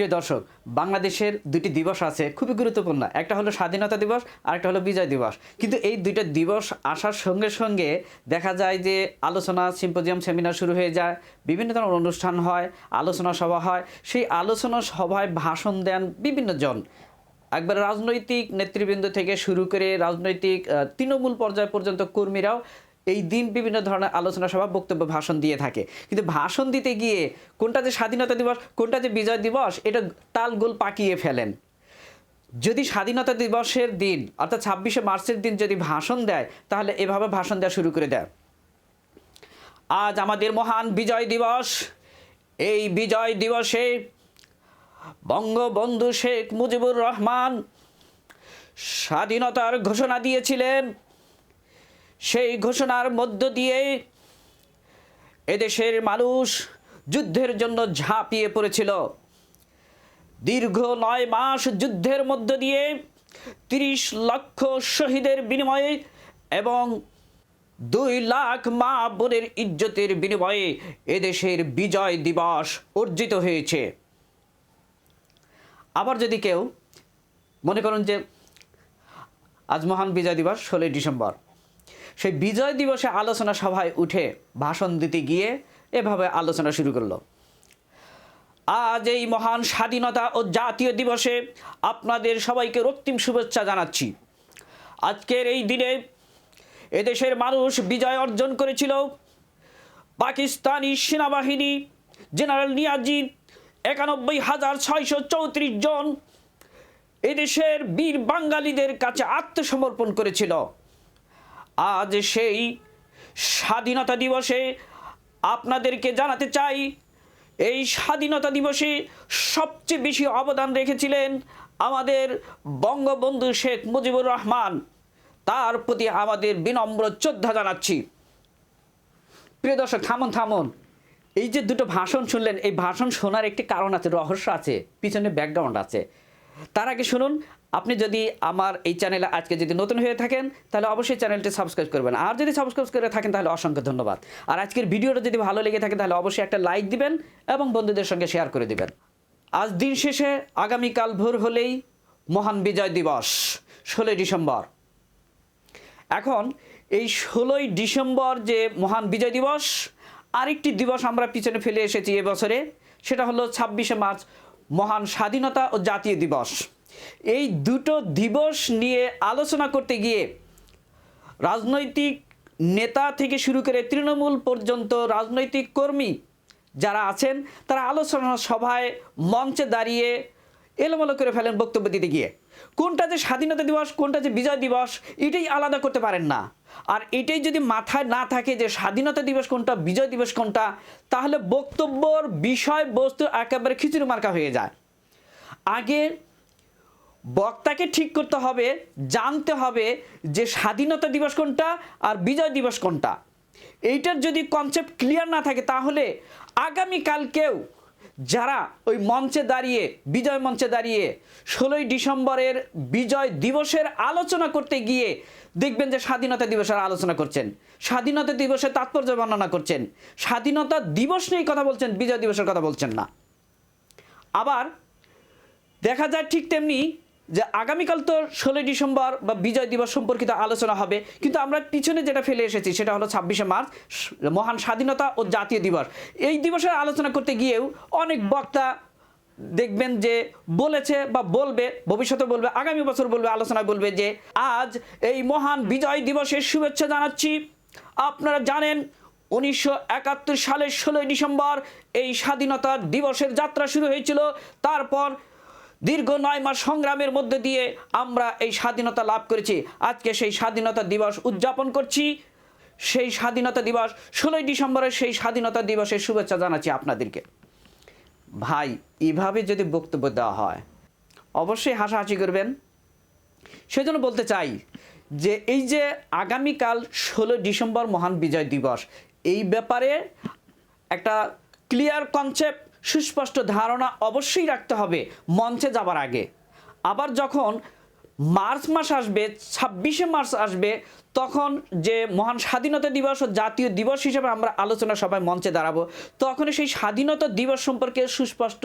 প্রিয় দর্শক, বাংলাদেশের দুটি দিবস আছে, খুবই গুরুত্বপূর্ণ। একটা হলো স্বাধীনতা দিবস, আর একটা হলো বিজয় দিবস। কিন্তু এই দুইটা দিবস আসার সঙ্গে সঙ্গে দেখা যায় যে আলোচনা, সিম্পোজিয়াম, সেমিনার শুরু হয়ে যায়, বিভিন্ন ধরনের অনুষ্ঠান হয়, আলোচনা সভা হয়। সেই আলোচনা সভায় ভাষণ দেন বিভিন্ন জন। একবার রাজনৈতিক নেতৃবৃন্দ থেকে শুরু করে রাজনৈতিক তৃণমূল পর্যায় পর্যন্ত কর্মীরাও এই দিন বিভিন্ন ধরনের আলোচনা সভা, বক্তব্য, ভাষণ দিয়ে থাকে। কিন্তু ভাষণ দিতে গিয়ে কোনটা যে স্বাধীনতা দিবস, কোনটা যে বিজয় দিবস, এটা তাল গোল পাকিয়ে ফেলেন। যদি স্বাধীনতা দিবসের দিন, অর্থাৎ ছাব্বিশে মার্চের দিন যদি ভাষণ দেয়, তাহলে এভাবে ভাষণ দেওয়া শুরু করে দেয়। আজ আমাদের মহান বিজয় দিবস। এই বিজয় দিবসে বঙ্গবন্ধু শেখ মুজিবুর রহমান স্বাধীনতার ঘোষণা দিয়েছিলেন। সেই ঘোষণার মধ্য দিয়ে এদেশের মানুষ যুদ্ধের জন্য ঝাঁপিয়ে পড়েছিল। দীর্ঘ নয় মাস যুদ্ধের মধ্য দিয়ে তিরিশ লক্ষ শহীদের বিনিময়ে এবং দুই লাখ মা বোনের ইজ্জতের বিনিময়ে এদেশের বিজয় দিবস অর্জিত হয়েছে। আবার যদি কেউ মনে করুন যে আজ মহান বিজয় দিবস ষোলোই ডিসেম্বর সেই বিজয় দিবসে আলোচনা সভায় উঠে ভাষণ দিতে গিয়ে এভাবে আলোচনা শুরু করল। আজ এই মহান স্বাধীনতা ও জাতীয় দিবসে আপনাদের সবাইকে রক্তিম শুভেচ্ছা জানাচ্ছি। আজকের এই দিনে এদেশের মানুষ বিজয় অর্জন করেছিল। পাকিস্তানি সেনাবাহিনী জেনারেল নিয়াজি একানব্বই হাজার ছয়শো চৌত্রিশ জন এদেশের বীর বাঙালিদের কাছে আত্মসমর্পণ করেছিল। আজ সেই স্বাধীনতা দিবসে আপনাদেরকে জানাতে চাই। এই স্বাধীনতা দিবসে সবচেয়ে বেশি অবদান রেখেছিলেন আমাদের বঙ্গবন্ধু শেখ মুজিবুর রহমান। তার প্রতি আমাদের বিনম্র শ্রদ্ধা জানাচ্ছি। প্রিয় দর্শক, থামুন থামুন। এই যে দুটো ভাষণ শুনলেন, এই ভাষণ শোনার একটি কারণ আছে, রহস্য আছে, পিছনে ব্যাকগ্রাউন্ড আছে। তার আগে শুনুন আপনি যদি আমার এই চ্যানেলে আজকে যদি নতুন হয়ে থাকেন, তাহলে অবশ্যই চ্যানেলটি সাবস্ক্রাইব করবেন। আর যদি সাবস্ক্রাইব করে থাকেন, তাহলে অসংখ্য ধন্যবাদ। আর আজকের ভিডিওটা যদি ভালো লেগে থাকে, তাহলে অবশ্যই একটা লাইক দিবেন এবং বন্ধুদের সঙ্গে শেয়ার করে দিবেন। আজ দিন শেষে আগামীকাল ভোর হলেই মহান বিজয় দিবস, ষোলোই ডিসেম্বর। এখন এই ষোলোই ডিসেম্বর যে মহান বিজয় দিবস, আরেকটি দিবস আমরা পিছনে ফেলে এসেছি এবছরে সেটা হলো ছাব্বিশে মার্চ মহান স্বাধীনতা ও জাতীয় দিবস। এই দুটো দিবস নিয়ে আলোচনা করতে গিয়ে রাজনৈতিক নেতা থেকে শুরু করে তৃণমূল পর্যন্ত রাজনৈতিক কর্মী যারা আছেন, তারা আলোচনা সভায় মঞ্চে দাঁড়িয়ে এলোমেলো করে ফেলেন বক্তব্য দিতে গিয়ে। কোনটা যে স্বাধীনতা দিবস, কোনটা যে বিজয় দিবস, এটাই আলাদা করতে পারেন না। আর এটাই যদি মাথায় না থাকে যে স্বাধীনতা দিবস কোনটা, বিজয় দিবস কোনটা, তাহলে বক্তব্যর বিষয়বস্তু একেবারে খিচুড়ি মার্কা হয়ে যায়। আগে বক্তাকে ঠিক করতে হবে, জানতে হবে যে স্বাধীনতা দিবস কোনটা আর বিজয় দিবস কোনটা। এইটার যদি কনসেপ্ট ক্লিয়ার না থাকে তাহলে আগামীকালকেও যারা ওই মঞ্চে দাঁড়িয়ে, বিজয় মঞ্চে দাঁড়িয়ে ষোলোই ডিসেম্বরের বিজয় দিবসের আলোচনা করতে গিয়ে দেখবেন যে স্বাধীনতা দিবসের আলোচনা করছেন। স্বাধীনতা দিবসের তাৎপর্য বর্ণনা করছেন। স্বাধীনতা দিবস নিয়ে কথা বলছেন, বিজয় দিবসের কথা বলছেন না। আবার দেখা যায় ঠিক তেমনি যে আগামীকাল তো ষোলোই ডিসেম্বর বা বিজয় দিবস সম্পর্কিত আলোচনা হবে, কিন্তু আমরা পিছনে যেটা ফেলে এসেছি সেটা হলো ছাব্বিশে মার্চ, মহান স্বাধীনতা ও জাতীয় দিবস। এই দিবসের আলোচনা করতে গিয়েও অনেক বক্তা দেখবেন যে বলেছে বা বলবে, ভবিষ্যতে বলবে, আগামী বছর বলবে আলোচনায় বলবে যে আজ এই মহান বিজয় দিবসের শুভেচ্ছা জানাচ্ছি। আপনারা জানেন উনিশশো একাত্তর সালের ষোলোই ডিসেম্বর এই স্বাধীনতা দিবসের যাত্রা শুরু হয়েছিল, তারপর দীর্ঘ নয় মাস সংগ্রামের মধ্যে দিয়ে আমরা এই স্বাধীনতা লাভ করেছি। আজকে সেই স্বাধীনতা দিবস উদযাপন করছি। সেই স্বাধীনতা দিবস, ষোলোই ডিসেম্বরের সেই স্বাধীনতা দিবসের শুভেচ্ছা জানাচ্ছি আপনাদেরকে। ভাই, এভাবে যদি বক্তব্য দেওয়া হয়, অবশ্যই হাসাহাসি করবেন। সেজন্য বলতে চাই যে, এই যে আগামীকাল ষোলো ডিসেম্বর মহান বিজয় দিবস, এই ব্যাপারে একটা ক্লিয়ার কনসেপ্ট সুস্পষ্ট ধারণা অবশ্যই রাখতে হবে মঞ্চে যাবার আগে। আবার যখন মার্চ মাস আসবে, ছাব্বিশে মার্চ আসবে, তখন যে মহান স্বাধীনতা দিবস ও জাতীয় দিবস হিসেবে আমরা আলোচনা সবাই মঞ্চে দাঁড়াবো তখন সেই স্বাধীনতা দিবস সম্পর্কে সুস্পষ্ট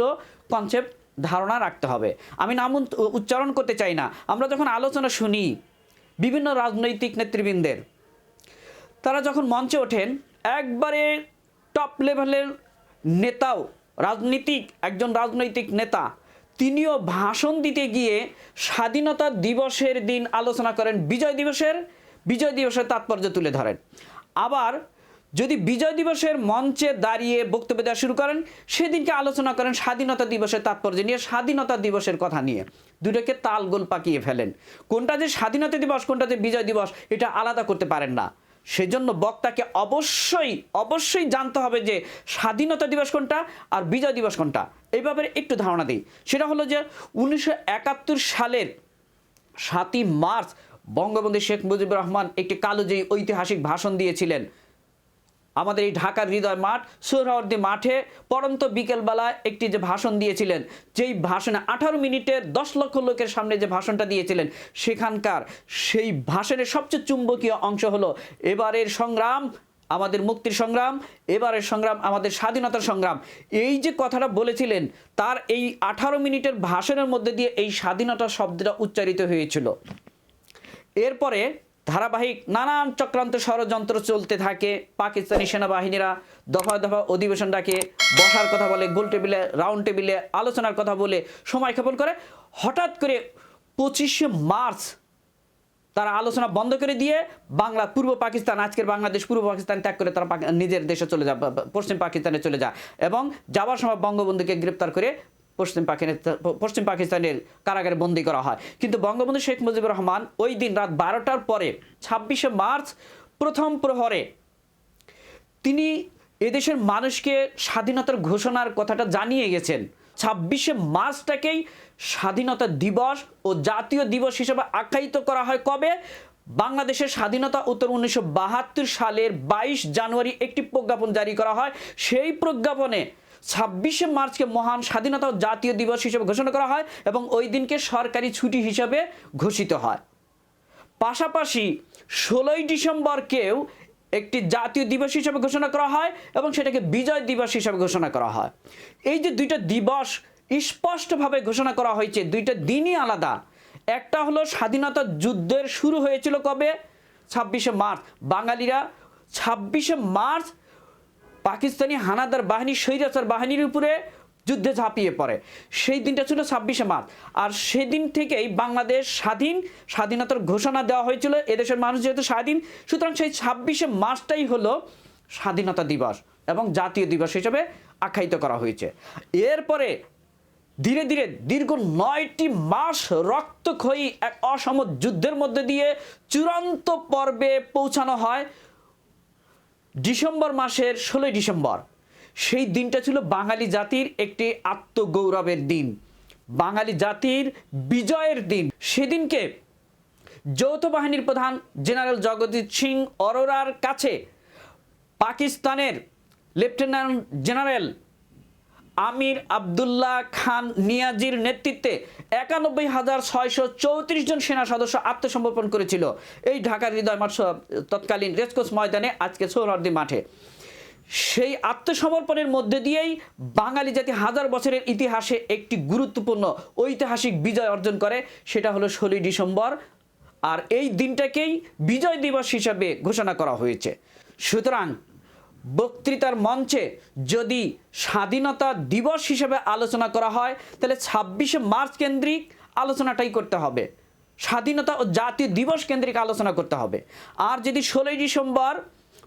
কনসেপ্ট, ধারণা রাখতে হবে। আমি নাম উচ্চারণ করতে চাই না। আমরা যখন আলোচনা শুনি বিভিন্ন রাজনৈতিক নেতৃবৃন্দের, তারা যখন মঞ্চে ওঠেন, একবারে টপ লেভেলের নেতাও রাজনীতিক, একজন রাজনৈতিক নেতা। তিনিও ভাষণ দিতে গিয়ে স্বাধীনতা দিবসের দিন আলোচনা করেন বিজয় দিবসের। বিজয় দিবসের তাৎপর্য তুলে ধরেন। আবার যদি বিজয় দিবসের মঞ্চে দাঁড়িয়ে বক্তব্য দেওয়া শুরু করেন, সেদিনকে আলোচনা করেন স্বাধীনতা দিবসের তাৎপর্য নিয়ে, স্বাধীনতা দিবসের কথা নিয়ে। দুটোকে তালগোল পাকিয়ে ফেলেন। কোনটা যে স্বাধীনতা দিবস, কোনটা যে বিজয় দিবস, এটা আলাদা করতে পারেন না। সেজন্য বক্তাকে অবশ্যই অবশ্যই জানতে হবে যে স্বাধীনতা দিবস কোনটা আর বিজয় দিবস কোনটা। এই ব্যাপারে একটু ধারণা দিই। সেটা হলো যে উনিশশো একাত্তর সালের সাতই মার্চ বঙ্গবন্ধু শেখ মুজিবুর রহমান একটি কালোজয়ী ঐতিহাসিক ভাষণ দিয়েছিলেন আমাদের এই ঢাকার হৃদয় মাঠ, সোহরাওয়ার্দী মাঠে পরন্ত বিকেলবেলায় একটি যে ভাষণ দিয়েছিলেন, যেই ভাষণে আঠারো মিনিটের দশ লক্ষ লোকের সামনে যে ভাষণটা দিয়েছিলেন, সেখানকার সেই ভাষণের সবচেয়ে চুম্বকীয় অংশ হলো, এবারের সংগ্রাম, আমাদের মুক্তির সংগ্রাম, এবারের সংগ্রাম, আমাদের স্বাধীনতার সংগ্রাম। এই যে কথাটা বলেছিলেন, তার এই আঠারো মিনিটের ভাষণের মধ্যে দিয়ে এই স্বাধীনতা শব্দটা উচ্চারিত হয়েছিল। এরপরে ধারাবাহিক নানান চক্রান্ত ষড়যন্ত্র চলতে থাকে। পাকিস্তানি সেনাবাহিনীরা দফা দফা অধিবেশন ডাকে, বসার কথা বলে, গোল টেবিলে, রাউন্ড টেবিলে আলোচনার কথা বলে সময় ক্ষেপণ করে। হঠাৎ করে পঁচিশে মার্চ তারা আলোচনা বন্ধ করে দিয়ে বাংলা, পূর্ব পাকিস্তান, আজকের বাংলাদেশ, পূর্ব পাকিস্তান ত্যাগ করে তারা নিজের দেশে চলে যায় পশ্চিম পাকিস্তানে চলে যায় এবং যাওয়ার সময় বঙ্গবন্ধুকে গ্রেপ্তার করে পশ্চিম পাকিস্তানের পশ্চিম পাকিস্তানের কারাগারে বন্দি করা হয়। কিন্তু বঙ্গবন্ধু শেখ মুজিবুর রহমান ওই দিন রাত বারোটার পরে, ছাব্বিশে মার্চ, প্রথম প্রহরে তিনি এদেশের মানুষকে স্বাধীনতার ঘোষণার কথাটা জানিয়ে গেছেন। ছাব্বিশে মার্চটাকেই স্বাধীনতা দিবস ও জাতীয় দিবস হিসেবে আখ্যায়িত করা হয় কবে? বাংলাদেশের স্বাধীনতা উত্তর উনিশশো বাহাত্তর সালের বাইশ জানুয়ারি একটি প্রজ্ঞাপন জারি করা হয়। সেই প্রজ্ঞাপনে ছাব্বিশে মার্চকে মহান স্বাধীনতা জাতীয় দিবস হিসেবে ঘোষণা করা হয় এবং ওই দিনকে সরকারি ছুটি হিসেবে ঘোষিত হয়। পাশাপাশি ষোলোই ডিসেম্বরকেও একটি জাতীয় দিবস হিসেবে ঘোষণা করা হয় এবং সেটাকে বিজয় দিবস হিসেবে ঘোষণা করা হয়। এই যে দুইটা দিবস স্পষ্টভাবে ঘোষণা করা হয়েছে, দুইটা দিনই আলাদা। একটা হলো স্বাধীনতা যুদ্ধের শুরু হয়েছিল কবে? ছাব্বিশে মার্চ। বাঙালিরা ছাব্বিশে মার্চ পাকিস্তানি হানাদার বাহিনী স্বৈরাচার বাহিনীর উপরে যুদ্ধে ঝাঁপিয়ে পড়ে। সেই দিনটা ছিল ছাব্বিশে মার্চ। আর সেদিন থেকেই বাংলাদেশ স্বাধীন, স্বাধীনতার ঘোষণা দেওয়া হয়েছিল। এদেশের মানুষ যেহেতু স্বাধীন, সুতরাং সেই ছাব্বিশে মার্চটাই হলো স্বাধীনতা দিবস এবং জাতীয় দিবস হিসেবে আখ্যায়িত করা হয়েছে। এরপরে ধীরে ধীরে দীর্ঘ নয়টি মাস রক্তক্ষয়ী এক অসম যুদ্ধের মধ্যে দিয়ে চূড়ান্ত পর্বে পৌঁছানো হয়। ডিসেম্বর মাসের ষোলোই ডিসেম্বর। সেই দিনটা ছিল বাঙালি জাতির একটি আত্মগৌরবের দিন। বাঙালি জাতির বিজয়ের দিন। সেদিনকে যৌথ বাহিনীর প্রধান জেনারেল জগজিৎ সিং অরোরার কাছে পাকিস্তানের লেফটেন্যান্ট জেনারেল আমির আবদুল্লাহ খান নিয়াজির নেতৃত্বে একানব্বই হাজার ছয়শো চৌত্রিশ জন সেনা সদস্য আত্মসমর্পণ করেছিল। এই ঢাকার হৃদয় মাঠ তৎকালীন রেসকোর্স ময়দানে আজকে সোহরার্দি মাঠে। সেই আত্মসমর্পণের মধ্যে দিয়েই বাঙালি জাতি হাজার বছরের ইতিহাসে একটি গুরুত্বপূর্ণ ঐতিহাসিক বিজয় অর্জন করে, সেটা হলো ষোলোই ডিসেম্বর। আর এই দিনটাকেই বিজয় দিবস হিসাবে ঘোষণা করা হয়েছে। সুতরাং বক্তৃতার মঞ্চে যদি স্বাধীনতা দিবস হিসেবে আলোচনা করা হয়, তাহলে ছাব্বিশে মার্চ কেন্দ্রিক আলোচনাটাই করতে হবে। স্বাধীনতা ও জাতীয় দিবস কেন্দ্রিক আলোচনা করতে হবে। আর যদি ষোলোই ডিসেম্বর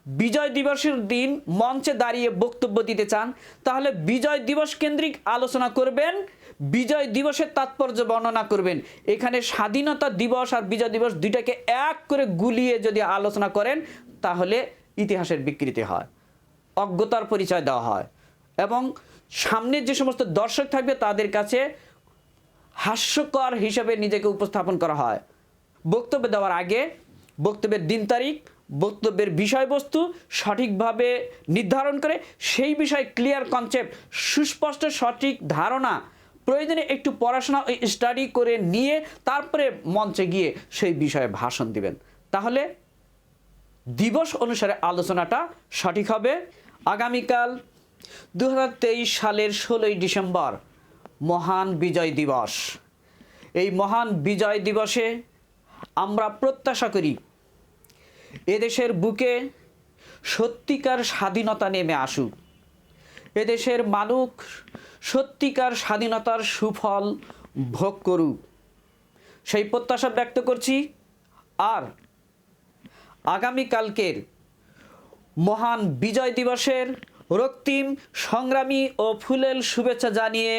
বিজয় দিবসের দিন মঞ্চে দাঁড়িয়ে বক্তব্য দিতে চান, তাহলে বিজয় দিবস কেন্দ্রিক আলোচনা করবেন, বিজয় দিবসের তাৎপর্য বর্ণনা করবেন। এখানে স্বাধীনতা দিবস আর বিজয় দিবস দুইটাকে এক করে গুলিয়ে যদি আলোচনা করেন, তাহলে ইতিহাসের বিকৃতি হয়। অজ্ঞতার পরিচয় দেওয়া হয়। এবং সামনের যে সমস্ত দর্শক থাকবে, তাদের কাছে হাস্যকর হিসাবে নিজেকে উপস্থাপন করা হয়। বক্তব্য দেওয়ার আগে, বক্তব্যের দিন তারিখ, বক্তব্যের বিষয়বস্তু সঠিকভাবে নির্ধারণ করে সেই বিষয়ে ক্লিয়ার কনসেপ্ট সুস্পষ্ট, সঠিক ধারণা, প্রয়োজনে একটু পড়াশোনা স্টাডি করে নিয়ে তারপরে মঞ্চে গিয়ে সেই বিষয়ে ভাষণ দিবেন। তাহলে দিবস অনুসারে আলোচনাটা সঠিক হবে। আগামীকাল দু হাজার তেইশ সালের ষোলোই ডিসেম্বর মহান বিজয় দিবস। এই মহান বিজয় দিবসে আমরা প্রত্যাশা করি, এদেশের বুকে সত্যিকার স্বাধীনতা নেমে আসুক। এদেশের মানুষ সত্যিকার স্বাধীনতার সুফল ভোগ করুক। সেই প্রত্যাশা ব্যক্ত করছি। আর আগামীকালকের মহান বিজয় দিবসের রক্তিম সংগ্রামী ও ফুলেল শুভেচ্ছা জানিয়ে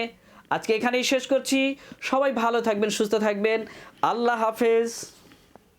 আজকে এখানেই শেষ করছি। সবাই ভালো থাকবেন, সুস্থ থাকবেন। আল্লাহ হাফেজ।